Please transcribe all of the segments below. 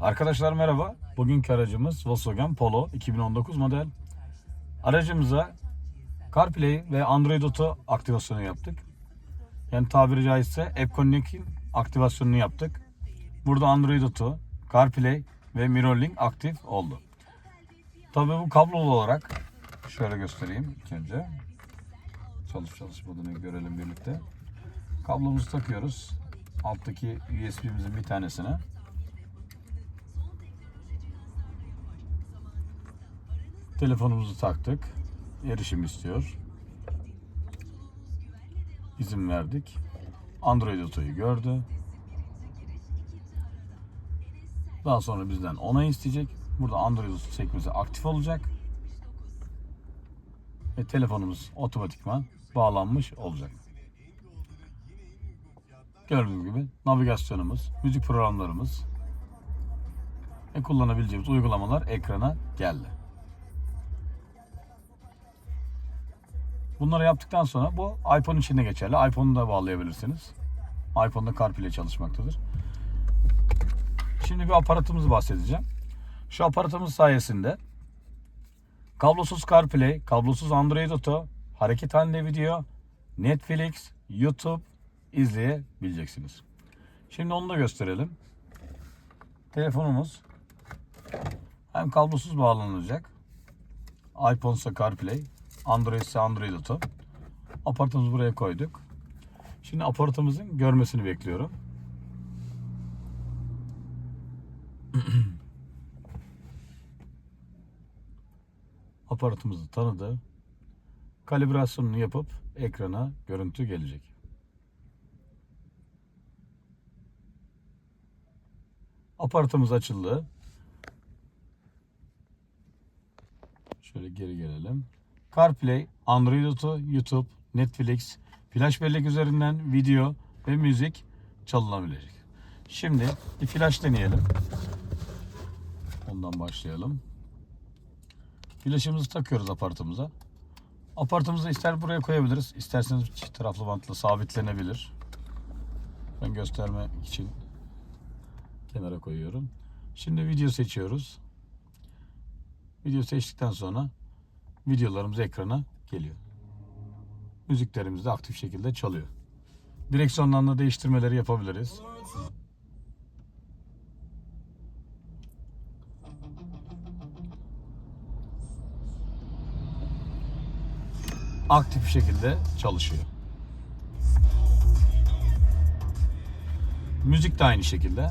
Arkadaşlar merhaba. Bugünkü aracımız Volkswagen Polo 2019 model. Aracımıza CarPlay ve Android Auto aktivasyonu yaptık. Yani tabiri caizse App Connect'in aktivasyonunu yaptık. Burada Android Auto, CarPlay ve MirrorLink aktif oldu. Tabii bu kablolu olarak şöyle göstereyim ilk önce. Çalışıp çalışmadığını görelim birlikte. Kablomuzu takıyoruz. Alttaki USB'mizin bir tanesine. Telefonumuzu taktık. Erişim istiyor. İzin verdik. Android Auto'yu gördü. Daha sonra bizden onay isteyecek. Burada Android Auto sekmesi aktif olacak. Ve telefonumuz otomatikman bağlanmış olacak. Gördüğünüz gibi navigasyonumuz, müzik programlarımız ve kullanabileceğimiz uygulamalar ekrana geldi. Bunları yaptıktan sonra bu iPhone içinde geçerli. iPhone'u da bağlayabilirsiniz. iPhone'da CarPlay çalışmaktadır. Şimdi bir aparatımızı bahsedeceğim. Şu aparatımız sayesinde kablosuz CarPlay, kablosuz Android Auto, hareket halinde video, Netflix, YouTube izleyebileceksiniz. Şimdi onu da gösterelim. Telefonumuz hem kablosuz bağlanacak. iPhone ise CarPlay, Android ise Android Auto. Aparatımızı buraya koyduk. Şimdi aparatımızın görmesini bekliyorum. Aparatımızı tanıdı. Kalibrasyonunu yapıp ekrana görüntü gelecek. Aparatımız açıldı. Şöyle geri gelelim. CarPlay, Android Auto, YouTube, Netflix, flash bellek üzerinden video ve müzik çalınabilecek. Şimdi bir flash deneyelim. Ondan başlayalım. Flaşımızı takıyoruz aparatımıza. Aparatımızı ister buraya koyabiliriz, isterseniz çift taraflı bantla sabitlenebilir. Ben göstermek için kenara koyuyorum. Şimdi video seçiyoruz. Video seçtikten sonra videolarımız ekrana geliyor. Müziklerimiz de aktif şekilde çalıyor. Direksiyondan da değiştirmeleri yapabiliriz. Aktif şekilde çalışıyor. Müzik de aynı şekilde.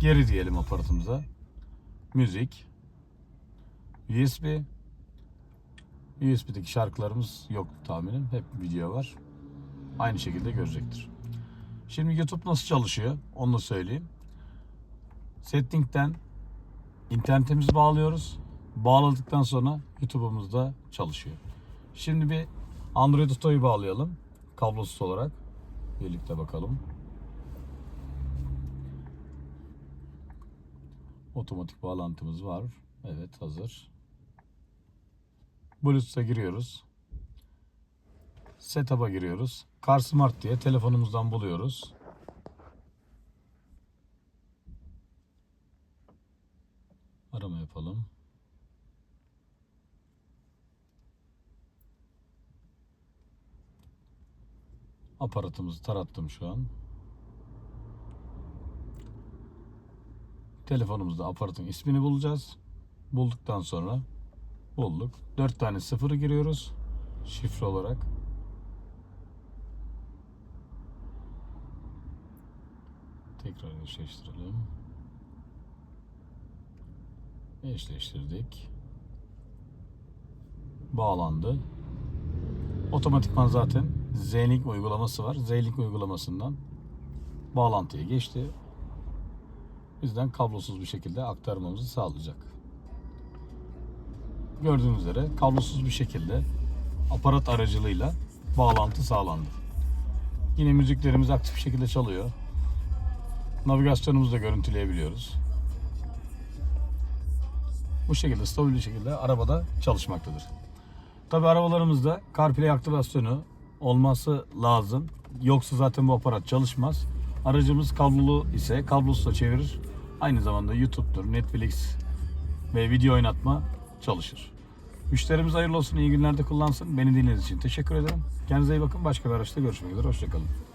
Geri diyelim aparatımıza. Müzik. USB. USB'deki şarkılarımız yok tahminim. Hep video var. Aynı şekilde görecektir. Şimdi YouTube nasıl çalışıyor? Onu da söyleyeyim. Setting'den internetimizi bağlıyoruz. Bağladıktan sonra YouTube'umuz da çalışıyor. Şimdi bir Android Auto'yu bağlayalım. Kablosuz olarak. Birlikte bakalım. Otomatik bağlantımız var. Evet hazır. Bluetooth'a giriyoruz. Setup'a giriyoruz. Car Smart diye telefonumuzdan buluyoruz. Arama yapalım. Aparatımızı tarattım şu an. Telefonumuzda aparatın ismini bulacağız. Bulduktan sonra bulduk. 4 tane sıfırı giriyoruz şifre olarak. Tekrar eşleştirelim. Eşleştirdik. Bağlandı. Otomatikman zaten Z-Link uygulaması var. Z-Link uygulamasından bağlantıya geçti. Bizden kablosuz bir şekilde aktarmamızı sağlayacak. Gördüğünüz üzere kablosuz bir şekilde aparat aracılığıyla bağlantı sağlandı. Yine müziklerimiz aktif bir şekilde çalıyor. Navigasyonumuzu da görüntüleyebiliyoruz. Bu şekilde stabil bir şekilde arabada çalışmaktadır. Tabi arabalarımızda CarPlay aktivasyonu olması lazım. Yoksa zaten bu aparat çalışmaz. Aracımız kablolu ise kablosuz da çevirir. Aynı zamanda YouTube'dur, Netflix ve video oynatma çalışır. Müşterimiz hayırlı olsun, iyi günlerde kullansın. Beni dinlediğiniz için teşekkür ederim. Kendinize iyi bakın. Başka bir araçta görüşmek üzere. Hoşçakalın.